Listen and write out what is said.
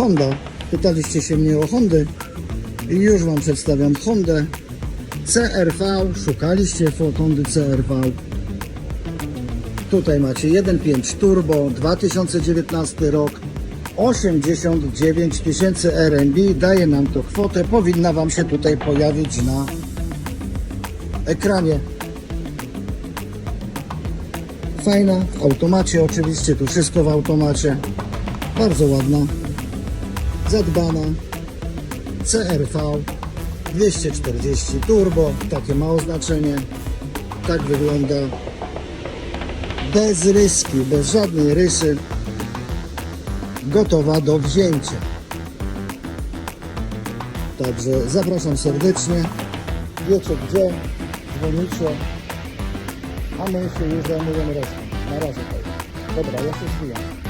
Honda. Pytaliście się mnie o Hondy i już Wam przedstawiam Hondę CRV. Szukaliście Hondy CRV. Tutaj macie 1.5 Turbo 2019 rok 89 tysięcy RMB daje nam to kwotę powinna Wam się tutaj pojawić na ekranie fajna w automacie oczywiście tu wszystko w automacie bardzo ładna zadbana CRV 240 turbo takie ma oznaczenie tak wygląda bez ryski, bez żadnej rysy, gotowa do wzięcia. Także zapraszam serdecznie. Wiecie gdzie, dzwonicie, a my się już zajmujemy resztą. Na razie. Dobra, ja się zwijam.